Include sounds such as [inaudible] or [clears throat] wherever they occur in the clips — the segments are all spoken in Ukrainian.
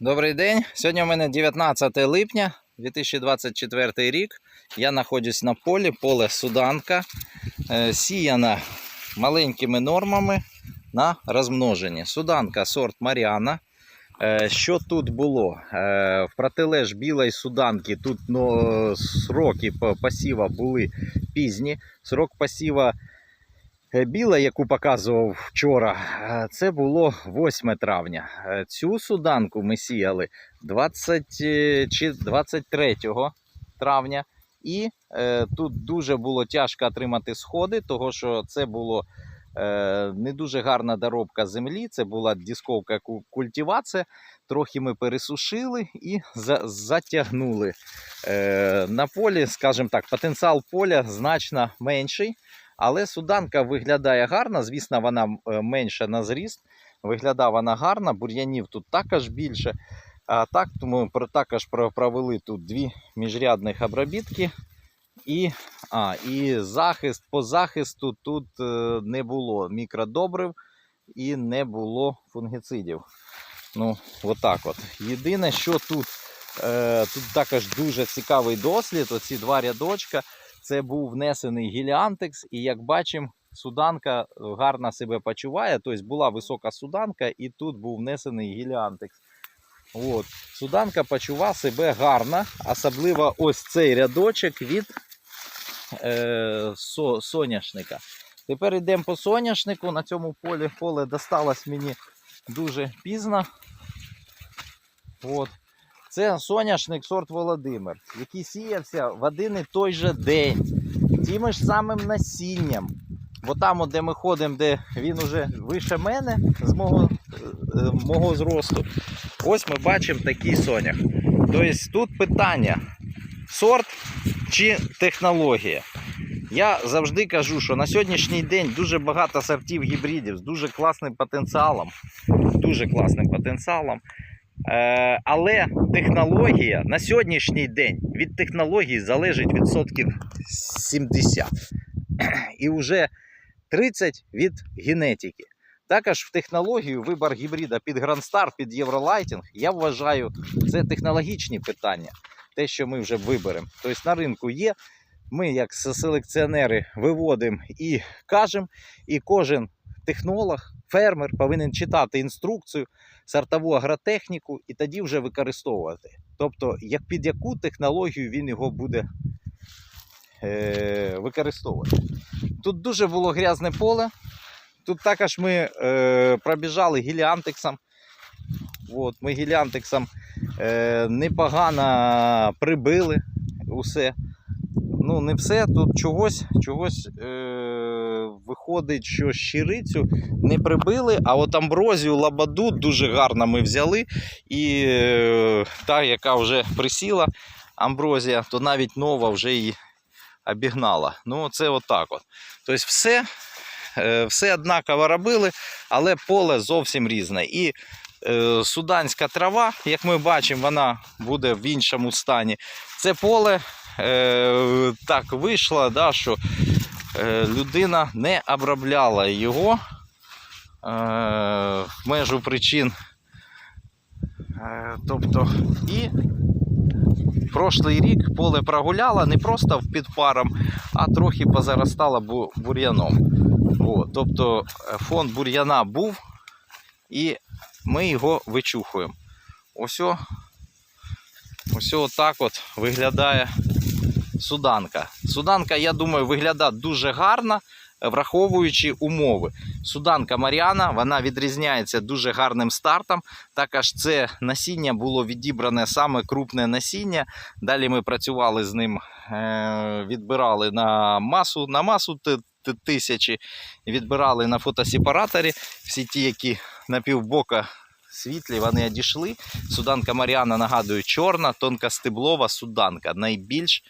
Добрий день. Сьогодні у мене 19 липня 2024 рік. Я знаходжусь на полі, поле Суданка, е, сіяна маленькими нормами на розмноженні. Суданка сорт Маріана. Е, Що тут було? Е, В протилеж білої суданки тут ну, сроки по- посіва були пізні. Срок посіва Біла, яку показував вчора, е, це було 8 травня. Е, Цю суданку ми сіяли 20, е, чи 23 травня. І е, тут дуже було тяжко отримати сходи, тому що це було е, не дуже гарна доробка землі, це була дисковка культивація. Трохи ми пересушили і за, затягнули. Е, на полі, скажімо так, потенціал поля значно менший. Але суданка виглядає гарно, звісно, вона е, менша на зріст. Виглядає вона гарно, бур'янів тут також більше. А так, про- також провели тут дві міжрядних обробітки. І, а, і захист по захисту тут е, не було мікродобрив і не було фунгіцидів. Ну, отак от. Єдине, що тут, е, тут також дуже цікавий дослід. Оці два рядочка. Це був внесений гіліантекс, і як бачимо, суданка е, гарно себе почуває. Тобто була висока суданка, і тут був внесений гіліантекс. От. Суданка почувала себе гарно, особливо ось цей рядочок від е, со, соняшника. Тепер йдемо по соняшнику. На цьому полі поле досталось мені дуже пізно. От. Це соняшник сорт Володимир, який сіявся в один і той же день, тим ж самим насінням. Бо там, де ми ходимо, де він уже вище мене з мого, е, е, мого зросту, ось ми бачимо такий сонях. Тобто тут питання: сорт чи технологія. Я завжди кажу, що на сьогоднішній день дуже багато сортів гібридів з дуже класним потенціалом. Дуже класним потенціалом. Е, але технологія на сьогоднішній день від технології залежить відсотків 70. [clears throat] І вже 30 від генетики. Також в технологію вибір гібрида під Грандстар, під Євролайтінг, я вважаю, це технологічні питання, те, що ми вже виберемо. Тобто на ринку є. Ми, як селекціонери, виводимо і кажемо, і кожен технолог, фермер повинен читати інструкцію, сортову агротехніку і тоді вже використовувати. Тобто, як під яку технологію він його буде е, використовувати. Тут дуже було грязне поле. Тут також ми е, пробіжали гіліантексом. От, ми гіліантексом е, непогано прибили усе. Ну, не все, тут чогось, чогось е, виходить, що щирицю не прибили, а от амброзію лабаду дуже гарно ми взяли. І е, та, яка вже присіла, амброзія, то навіть нова вже її обігнала. Ну, це отак от. Тобто все, е, все однаково робили, але поле зовсім різне. І е, суданська трава, як ми бачимо, вона буде в іншому стані. Це поле е, так вийшло, да, що е, людина не обробляла його е, в межу причин. Тобто, і прошлий рік поле прогуляла не просто під паром, а трохи позаростала бур'яном. Тобто фон бур'яна був, і ми його вичухуємо. Ось, ось отак от виглядає суданка. Суданка, я думаю, виглядає дуже гарно, е, враховуючи умови. Суданка Маріана вона відрізняється дуже гарним стартом. Також це насіння було відібране саме крупне насіння. Далі ми працювали з ним, е, відбирали на масу, на масу тисячі, відбирали на фотосепараторі. Всі ті, які напівбока світлі, вони одійшли. Суданка Маріана, нагадую, чорна, тонкостеблова суданка. Найбільш,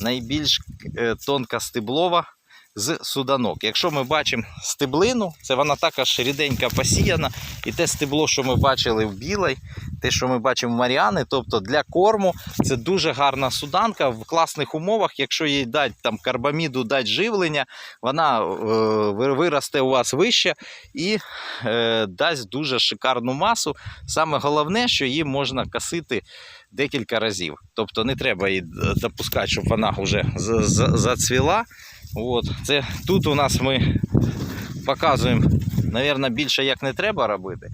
найбільш тонка тонкостеблова з суданок. Якщо ми бачимо стеблину, це вона також ріденька посіяна. І те стебло, що ми бачили в білій, те, що ми бачимо в Маріани, тобто для корму це дуже гарна суданка в класних умовах. Якщо їй дати там карбаміду, дати живлення, вона е, виросте у вас вище і е, дасть дуже шикарну масу. Саме головне, що її можна косити декілька разів. Тобто не треба її допускати, щоб вона вже зацвіла. От. Це, тут у нас ми показуємо, мабуть, більше як не треба робити.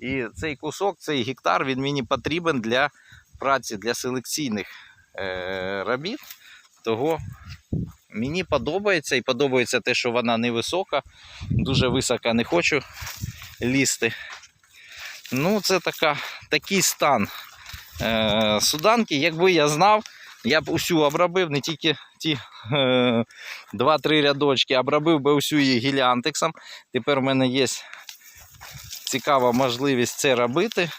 І цей кусок, цей гектар, він мені потрібен для праці, для селекційних е, робіт. Того мені подобається і подобається те, що вона невисока. Дуже високо не хочу лізти. Ну, це така, такий стан е, суданки. Якби я знав, я б усю обробив, не тільки ті е, 2-3 рядочки, обробив би усю її гіліантексом. Тепер в мене є цікава можливість це робити.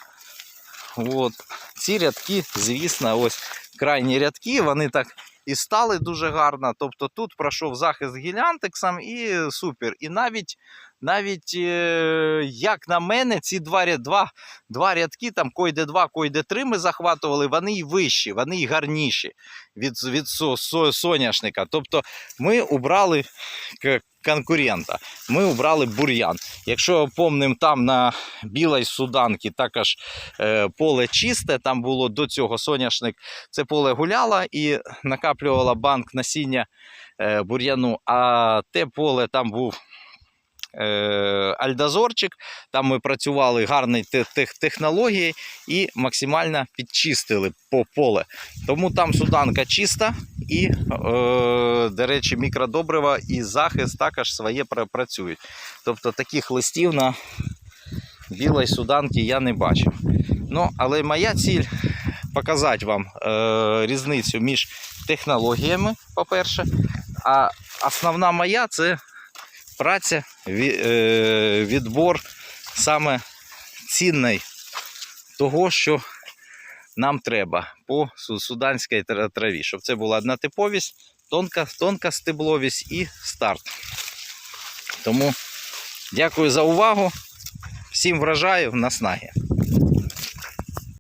От. Ці рядки, звісно, ось крайні рядки, вони так і стали дуже гарно. Тобто тут пройшов захист гіліантексом і супер. І навіть, навіть е, як на мене, ці два, два, два рядки, там койде 2, койде 3 ми захватували, вони й вищі, вони й гарніші від, від со, со, соняшника. Тобто ми убрали конкурента, ми убрали бур'ян. Якщо помним, там на білій суданці також е, поле чисте, там було до цього соняшник, це поле гуляло і накаплювала банк насіння е, бур'яну, а те поле там був. е, Альдазорчик, там ми працювали гарні технології і максимально підчистили по поле. Тому там суданка чиста і, е, до речі, мікродобрива і захист також своє працюють. Тобто таких листів на білій суданці я не бачив. Ну, але моя ціль показати вам е, різницю між технологіями, по-перше, а основна моя це праця, е, відбор саме цінний того, що нам треба по суданській траві, щоб це була однотиповість, тонка, тонка стебловість і старт. Тому дякую за увагу. Всім вражаю наснаги.